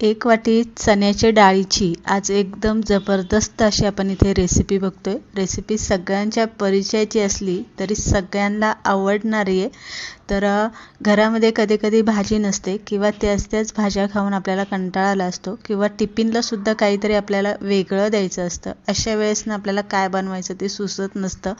एक वाटी चण्याच्या डाळीची. आज एकदम जबरदस्त अशी आपण इथे रेसिपी बघतो आहे रेसिपी सगळ्यांच्या परिचयाची असली तरी सगळ्यांना आवडणारी आहे. तर घरामध्ये कधी कधी भाजी नसते किंवा त्याच त्याच भाज्या खाऊन आपल्याला कंटाळा आला असतो किंवा टिफिनलासुद्धा काहीतरी आपल्याला वेगळं द्यायचं असतं. अशा वेळेस ना आपल्याला काय बनवायचं ते सुचत नसतं.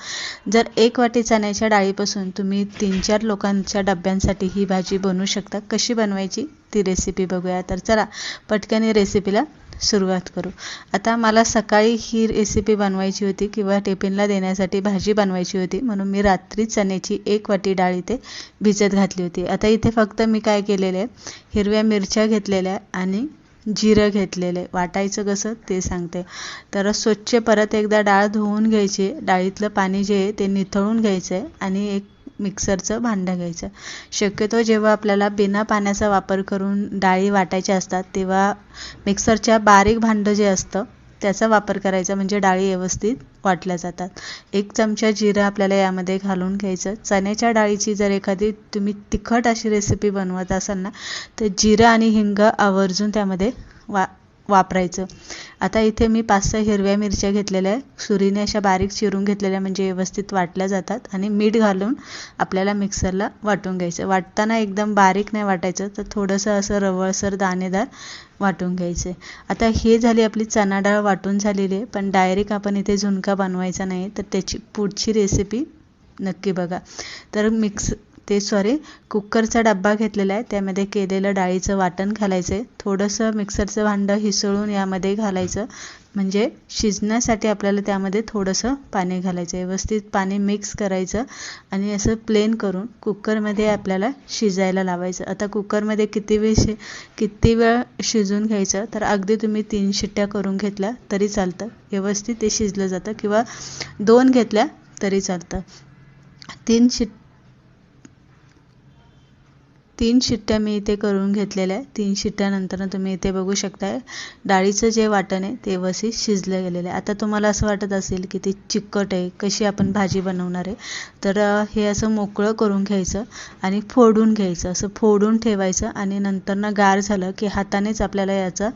जर एक वाटी चण्याच्या डाळीपासून तुम्ही तीन चार लोकांच्या डब्यांसाठी ही भाजी बनवू शकता. कशी बनवायची? ती रेसिपी बघूया. तर चला पटकन रेसिपीला सुरुवात करू. आता मला सकाळी ही रेसिपी बनवायची होती किंवा टिफिनला देण्यासाठी भाजी बनवायची होती. म्हणून मी रात्री चण्याची एक वाटी डाळ इथे भिजत घातली होती. आता इथे फक्त मी काय केलेलं आहे? हिरव्या मिरच्या घेतलेल्या आणि जिरं घेतलेलं आहे. वाटायचं कसं ते सांगते. तर स्वच्छ परत एकदा डाळ धुवून घ्यायची. डाळीतलं पाणी जे आहे ते निथळून घ्यायचं आहे. आणि एक मिक्सरचं भांडं घ्यायचं. शक्यतो जेव्हा आपल्याला बिना पाण्याचा वापर करून डाळी वाटायच्या असतात तेव्हा मिक्सरच्या बारीक भांडं जे असतं त्याचा वापर करायचा म्हणजे डाळी व्यवस्थित वाटल्या जातात. एक चमचा जिरं आपल्याला यामध्ये घालून घ्यायचं. चण्याच्या डाळीची जर एखादी तुम्ही तिखट अशी रेसिपी बनवत असाल ना तर जिरं आणि हिंग आवर्जून त्यामध्ये वा वापरायचं. आता इथे मी पाच सहा हिरव्या मिरच्या घेतलेल्या आहे सुरीने अशा बारीक चिरून घेतलेल्या म्हणजे व्यवस्थित वाटल्या जातात आणि मीठ घालून आपल्याला मिक्सरला वाटून घ्यायचं. वाटताना एकदम बारीक नाही वाटायचं तर थोडंसं असं रवळसर दाणेदार वाटून घ्यायचे. आता हे झाली आपली चणा डाळ वाटून झालेली आहे पण डायरेक्ट आपण इथे झुणका बनवायचा नाही तर त्याची पुढची रेसिपी नक्की बघा. तर मिक्स ते सॉरी कुकरचा डब्बा घेतलेला आहे. त्यामध्ये केलेलं डाळीचं वाटण घालायचं आहे थोडंसं मिक्सरचं भांडं हिसळून यामध्ये घालायचं. म्हणजे शिजण्यासाठी आपल्याला त्यामध्ये थोडंसं पाणी घालायचं व्यवस्थित पाणी मिक्स करायचं आणि असं प्लेन करून कुकरमध्ये आपल्याला शिजायला लावायचं. आता कुकरमध्ये किती वेळ शि किती वेळ शिजून घ्यायचं? तर अगदी तुम्ही तीन शिट्ट्या करून घेतल्या तरी चालतं. व्यवस्थित ते शिजलं जातं किंवा दोन घेतल्या तरी चालतं. तीन शिट तीन शिट्ट्या मी इथे करून घेतलेल्या आहे तीन शिट्ट्यानंतर तुम्ही इथे बघू शकताय. डाळीचं जे वाटण आहे ते व्यवस्थित शिजलं गेलेलं आहे. आता तुम्हाला असं वाटत असेल की ती चिकट आहे कशी आपण भाजी बनवणार आहे तर हे असं मोकळं करून घ्यायचं आणि फोडून घ्यायचं. असं फोडून ठेवायचं आणि नंतर गार झालं की हातानेच आपल्याला याचा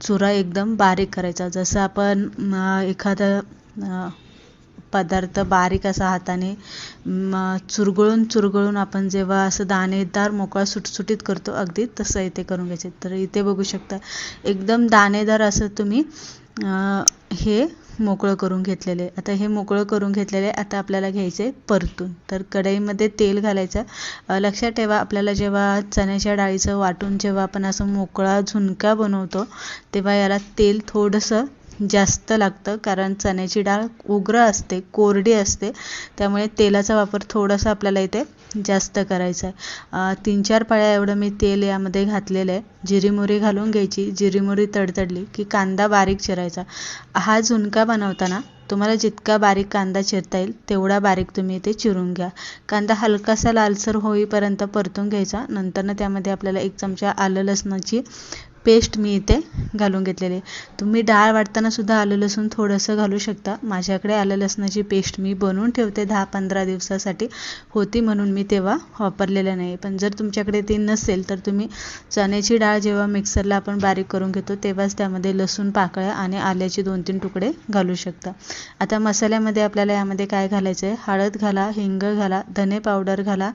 चुरा एकदम बारीक करायचा. जसं आपण एखादं पदार्थ बारीक असा हाताने चुरगळून चुरगळून आपण जेव्हा असं दाणेदार मोकळा सुटसुटीत करतो अगदी तसं इथे करून घ्यायचे. तर इथे बघू शकता एकदम दाणेदार असं तुम्ही हे मोकळं करून घेतलेले. आता हे मोकळं करून घेतलेले आता आपल्याला घ्यायचे परतून. तर कढईमध्ये तेल घालायचं. लक्षात ठेवा आपल्याला जेव्हा चण्याच्या डाळीचं वाटून जेव्हा आपण असं मोकळा झुणका बनवतो तेव्हा याला तेल थोडंसं जास्त लागतं कारण चण्याची डाळ उग्र असते कोरडी असते. त्यामुळे तेलाचा वापर थोडासा आपल्याला इथे जास्त करायचा आहे. तीन चार पाळ्या एवढं मी तेल यामध्ये घातलेलं आहे. जिरी घालून घ्यायची. जिरी तडतडली की कांदा बारीक चिरायचा. हा झुणका बनवताना तुम्हाला जितका बारीक कांदा चिरता येईल तेवढा बारीक तुम्ही इथे चिरून घ्या. कांदा हलकासा लालसर होईपर्यंत परतून घ्यायचा. नंतरनं त्यामध्ये आपल्याला एक चमचा आलं लसणाची पेस्ट मी इथे घालून घेतलेली तुम्ही डाळ वाटतानासुद्धा आलं लसूण थोडंसं घालू शकता. माझ्याकडे आलं लसणाची पेस्ट मी बनवून ठेवते दहा पंधरा दिवसासाठी. होती म्हणून मी तेव्हा वापरलेलं नाही. पण जर तुमच्याकडे ती नसेल तर तुम्ही चण्याची डाळ जेव्हा मिक्सरला आपण बारीक करून घेतो तेव्हाच त्यामध्ये लसूण पाकळ्या आणि आल्याचे दोन तीन तुकडे घालू शकता. आता मसाल्यामध्ये आपल्याला यामध्ये काय घालायचं आहे हळद घाला हिंग घाला धने पावडर घाला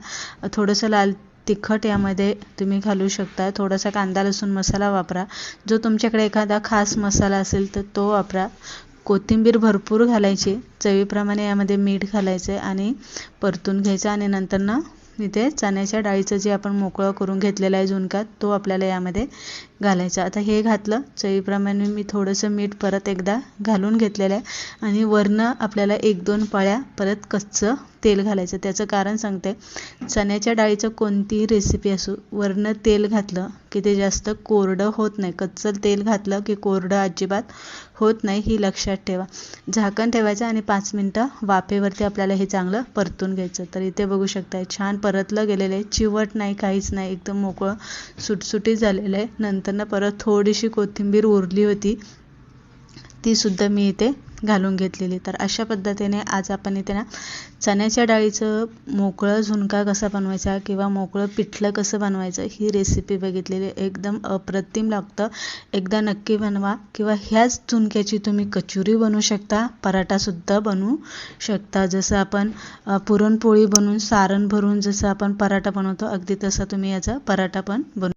थोडंसं लाल तिखट यामध्ये तुम्ही घालू शकता थोडासा कांदा लसूण मसाला वापरा. जो तुमच्याकडे एखादा खास मसाला असेल तर तो वापरा. कोथिंबीर भरपूर घालायची. चवीप्रमाणे यामध्ये मीठ घालायचं आणि परतून घ्यायचं आणि नंतर ना इथे चण्याच्या डाळीचं जे आपण मोकळं करून घेतलेलं आहे झुणका तो आपल्याला यामध्ये घालायचं. आता हे घातलं. चवीप्रमाणे मी थोडंसं मीठ परत एकदा घालून घेतलेलं आहे. आणि वरनं आपल्याला एक दोन पळ्या परत कच्चं तेल घालायचं. त्याचं कारण सांगते. चण्याच्या डाळीचं कोणतीही रेसिपी असो वरनं तेल घातलं की ते जास्त कोरडं होत नाही. कच्चं तेल घातलं की कोरडं अजिबात होत नाही ही लक्षात ठेवा. झाकण ठेवायचं आणि पाच मिनटं वाफेवरती आपल्याला हे चांगलं परतून घ्यायचं. तर इथे बघू शकताय छान परतलं गेलेलं आहे. चिवट नाही काहीच नाही. एकदम मोकळं सुटसुटीत झालेलं आहे. नंतर परत थोडीशी कोथिंबीर उरली होती तीसुद्धा मी इथे घालून घेतलेली. तर अशा पद्धतीने आज आपण इथे ना चण्याच्या डाळीचं मोकळं झुणका कसा बनवायचा किंवा मोकळं पिठलं कसं बनवायचं ही रेसिपी बघितलेली एकदम अप्रतिम लागतं. एकदा नक्की बनवा किंवा ह्याच झुणक्याची तुम्ही कचोरी बनवू शकता पराठासुद्धा बनवू शकता. जसं आपण पुरणपोळी बनवून सारण भरून जसं आपण पराठा बनवतो अगदी तसा तुम्ही याचा पराठा पण बनवू